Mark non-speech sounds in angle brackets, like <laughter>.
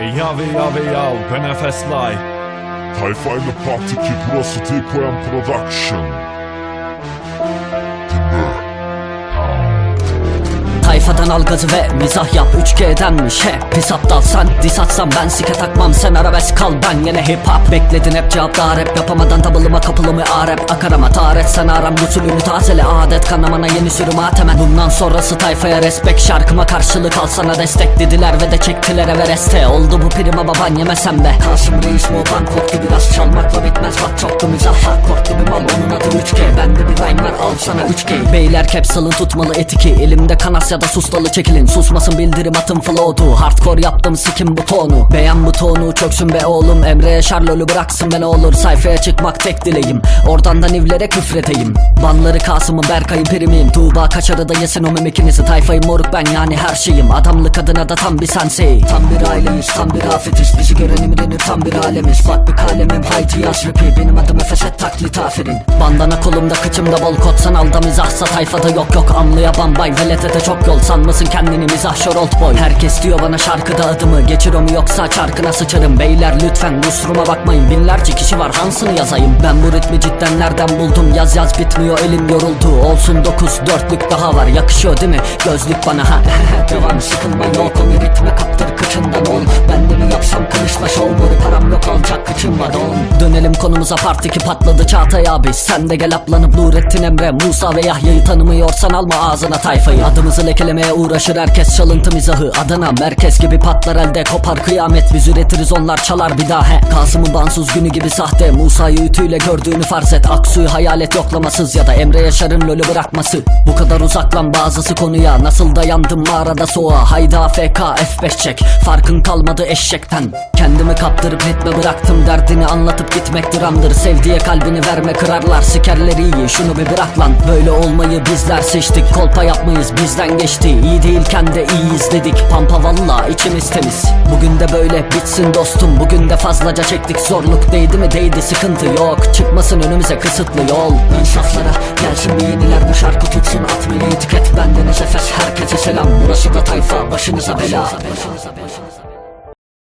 Ey yavi yavi yav ben Efeslay Tayfa ile Parti ki burası T-Poem Production. Tayfadan al gazı ve mizah yap. 3G'denmiş he Pis aptal. Sen dis atsam ben sike takmam. Sen arabesk kal. Ben yine hip hop. Bekledin hep cevap daha rap. Yapamadan tabılıma kapılı mı arep? Akarama taharet sen aram Gusülünü tazele adet kanamana yeni sürüm atemen Bundan sonrası tayfaya respek Şarkıma karşılık al. Sana destek Dediler ve de çektiler Everest'e Oldu bu prima baban yemesem be. Kasım Reis o korktu biraz. Çalmakla bitmez. Bak çoktu mizah. Korktu bir mal onun adı 3G Bende bir rhyme var. Al sana 3G Beyler capsule'ı tutmalı etiki. Elimde kanas ya da sustalı çekilin Susmasın bildirim atın flow'du. Hardcore yaptım sikim bu tonu. Beğen bu tonu çöksün be oğlum. Emre Yaşar lolü bıraksın be ne olur. Sayfaya çıkmak tek dileğim. Oradan da nivlere küfredeyim Banları Kasım'ın Berkay'ın primiyim Tuğba kaçarı da yesin o mimikinizi Tayfayı moruk ben yani her şeyim. Adamlık adına da tam bir sensei. Tam bir aileyiz tam bir afetiz Bizi gören imrenir tam bir alemiz Bak bir kalemim haydi yaz rapi Benim adım Efes'e taklit aferin. Bandana kolumda kıçımda bol kot. Sanalda mizahsa tayfada yok yok. Amlıya bambay velete de çok yol Sanmasın kendini mizah şor old boy. Herkes diyor bana şarkıda adımı. Geçir mu yoksa çarkına sıçarım. Beyler lütfen kusuruma bakmayın. Binlerce kişi var hansını yazayım? Ben bu ritmi cidden nereden buldum? Yaz yaz bitmiyor elim yoruldu. Olsun dokuz dörtlük daha var. Yakışıyor değil mi? Gözlük bana ha. <laughs> Devam sıkılma yok onu ritme Dönelim konumuza part 2 patladı Çağatay abi. Sen de gel aplanıp Nurettin Emre Musa ve Yahya'yı tanımıyorsan alma ağzına tayfayı. Adımızı lekelemeye uğraşır herkes çalıntı mizahı. Adana merkez gibi patlar elde kopar kıyamet. Biz üretiriz onlar çalar bir daha. He Kasım'ın bansız günü gibi sahte. Musa'yı ütüyle gördüğünü farz et. Aksu'yu hayal et yoklamasız ya da Emre Yaşar'ın lolü bırakması. Bu kadar uzaklan bazısı konuya. Nasıl dayandım mağarada soğuğa? Hayda FK F5 çek. Farkın kalmadı eşekten. Kendimi kaptırıp ritme bıraktım Derdini anlatıp gitmek dramdır Sevdiğe kalbini verme kırarlar Sikerleri iyi şunu bir bırak lan. Böyle olmayı bizler seçtik Kolpa yapmayız bizden geçti. İyi değilken de iyiyiz dedik Pampa valla içimiz temiz. Bugün de böyle bitsin dostum Bugün de fazlaca çektik. Zorluk Değdi mi değdi sıkıntı yok. Çıkmasın önümüze kısıtlı yol. İnsaflara gelsin bir yeniler Bu şarkı tutsun. At milli etiket Bendeniz Efes herkese selam. Burası da tayfa başınıza bela